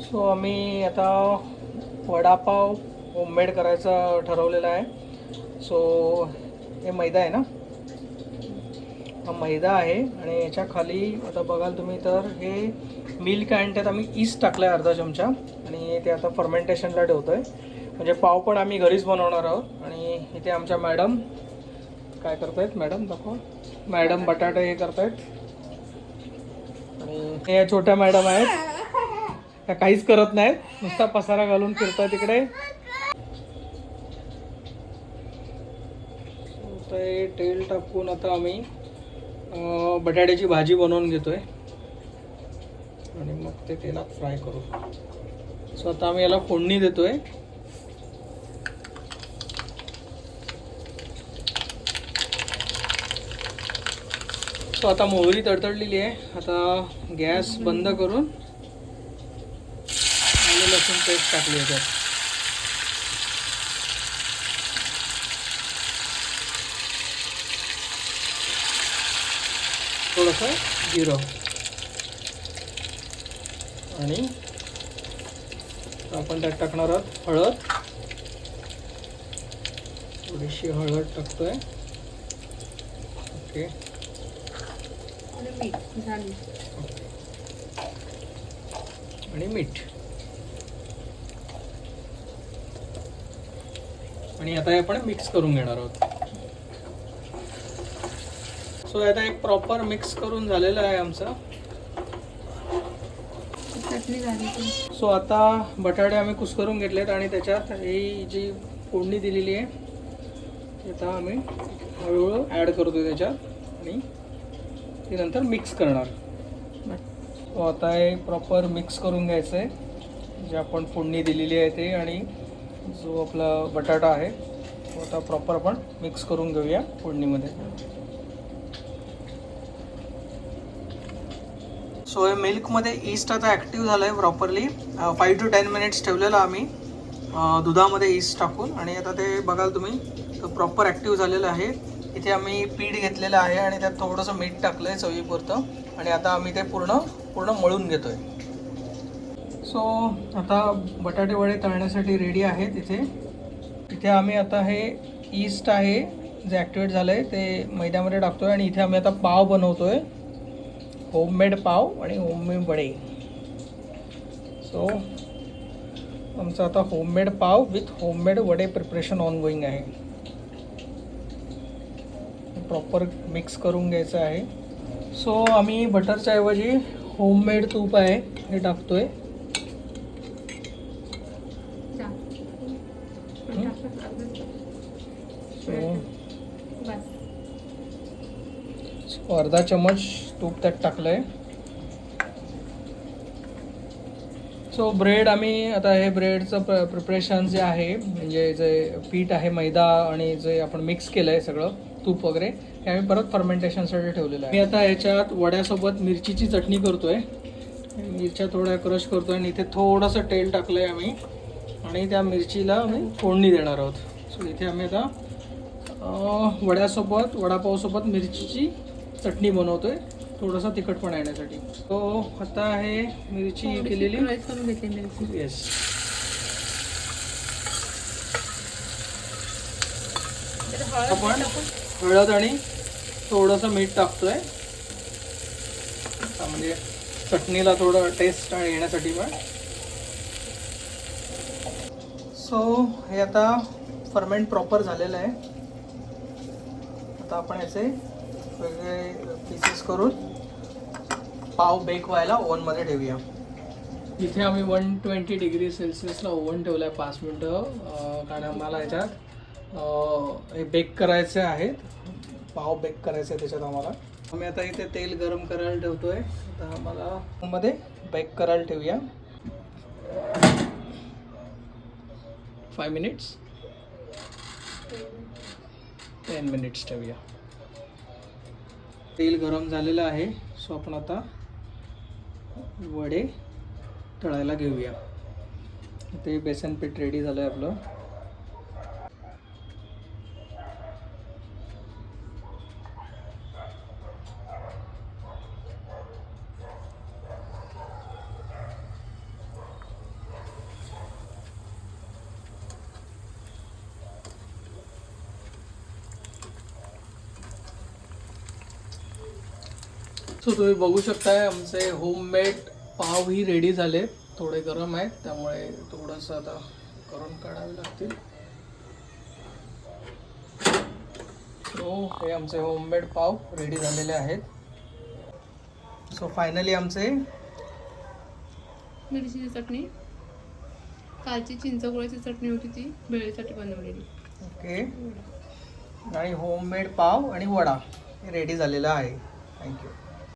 So आम्ही आता vada pav homemade करायचं ठरवलेलं आहे. सो हे मैदा आहे ना? हा मैदा आहे आणि याच्या खाली आता बघाल तुम्ही तर हे मिल्क आणि त्यात आम्ही ईस्ट टाकलं आहे अर्धा चमचा आणि ते आता फर्मेंटेशनला ठेवतो आहे म्हणजे पाव पण आम्ही घरीच बनवणार आहोत आणि इथे आमच्या मॅडम काय करतायत? मॅडम दाखव. मॅडम बटाटे हे करतायत. आणि हे छोट्या मॅडम आहेत. त्या काहीच करत नाहीत. नुसता पसारा घालून फिरतात तिकडे. तेल टाकून आता आम्ही बटाट्याची भाजी बनवून घेतोय. आणि मग ते तेलात फ्राय करू. सो आता आम्ही याला फोडणी देतोय. सो आता मोहरी तडतडलेली आहे. आता गॅस बंद करून आलं लसूण पेस्ट टाकली याच्यात. थोडंसं जिरं. आणि आपण त्यात टाकणार आहोत हळद. थोडीशी हळद टाकतोय. ओके. आणि मीठ. आणि आता हे आपण मिक्स करून घेणार आहोत. सो आता एक प्रॉपर मिक्स करून झालेलं आहे आमचं. सो आता बटाटे आम्ही कुस्करून घेतलेत आणि त्याच्यात ही जी फोडणी दिलेली आहे ती आता आम्ही हळूहळू ॲड करतो त्याच्यात आणि ती नंतर मिक्स करणार. सो आता हे प्रॉपर मिक्स करून घ्यायचं आहे जे आपण फोडणी दिलेली आहे ते आणि जो आपला बटाटा आहे तो आता प्रॉपर आपण मिक्स करून घेऊया फोडणीमध्ये. सो हे मिल्कमध्ये ईस्ट आता ॲक्टिव्ह झालं आहे properly five to ten minutes ठेवलेलं आम्ही. दुधामध्ये ईस्ट टाकून. आणि आता ते बघाल तुम्ही प्रॉपर ॲक्टिव्ह झालेलं आहे. इथे आम्ही पीठ घेतलेलं आहे आणि त्यात थोडंसं मीठ टाकलं आहे चवीपुरतं. आणि आता आम्ही ते पूर्ण पूर्ण मळून घेतो आहे सो आता बटाटे वडे तळण्यासाठी रेडी आहेत इथे. इथे आम्ही आता हे ईस्ट आहे जे ॲक्टिवेट झालं आहे ते मैद्यामध्ये टाकतो आहे आणि इथे आम्ही आता पाव बनवतो आहे होममेड पाव आणि होममेड वडे. सो आमचं आता होममेड पाव विथ होममेड वडे प्रिपरेशन ऑन गोईंग आहे. प्रॉपर मिक्स करून घ्यायचं आहे. सो आम्ही बटरच्या ऐवजी होममेड तूप आहे हे टाकतो आहे हं? टाकलं अजून. सो अर्धा चमच तूप त्यात टाकलं आहे सो ब्रेड आम्ही आता हे ब्रेडचं प्र प्रिपरेशन जे आहे म्हणजे जे पीठ आहे मैदा आणि जे आपण मिक्स केलं आहे सगळं तूप वगैरे हे आम्ही परत फर्मेंटेशनसाठी ठेवलेलं आहे. मी आता ह्याच्यात वड्यासोबत मिरचीची चटणी करतोय. मिरच्या थोड्या क्रश करतोय आणि इथे थोडंसं तेल टाकलं आहे आम्ही. आणि त्या मिरचीला आम्ही फोडणी देणार आहोत. सो इथे आम्ही आता वड्यासोबत वडापावसोबत मिरचीची चटणी बनवतोय. थोडासा तिखटपणा येण्यासाठी तो आता आहे मिरची केलेली. करून घेते मिरची येस आपण हळद आणि थोडंसं मीठ टाकतोय. म्हणजे चटणीला थोडं टेस्ट येण्यासाठी पण. सो हे आता फर्मेंट प्रॉपर झालेलं आहे. आता आपण याचे वेगळे पीसेस करून पाव बेक व्हायला ओव्हनमध्ये ठेवूया. इथे आम्ही वन ट्वेंटी डिग्री सेल्सिअसला ओव्हन ठेवलं आहे पाच मिनटं. कारण आम्हाला याच्यात हे बेक करायचे आहेत. पाव बेक करायचे आहे त्याच्यात आम्हाला. आम्ही आता इथे तेल गरम करायला ठेवतोय. आता आम्हाला मध्ये बेक करायला ठेवूया. फाय मिनिट्स टेन मिनिट्स ठेवूया. तेल गरम झालेलं आहे सो आपण आता वडे तळायला घेऊया. ते बेसन पीठ रेडी झालं आहे आपलं. सो तुम्ही बघू शकताय आमचे होममेड पाव ही रेडी झाले. थोडे गरम आहेत त्यामुळे थोडंसं आता करून काढावे लागतील. सो हे आमचे होममेड पाव रेडी झालेले आहेत. सो फायनली आमचे मिरचीची चटणी. कालची चिंचगोळ्याची चटणी होती ती भेळीसाठी बनवलेली. ओके. आणि होममेड पाव आणि वडा हे रेडी झालेला आहे. थँक्यू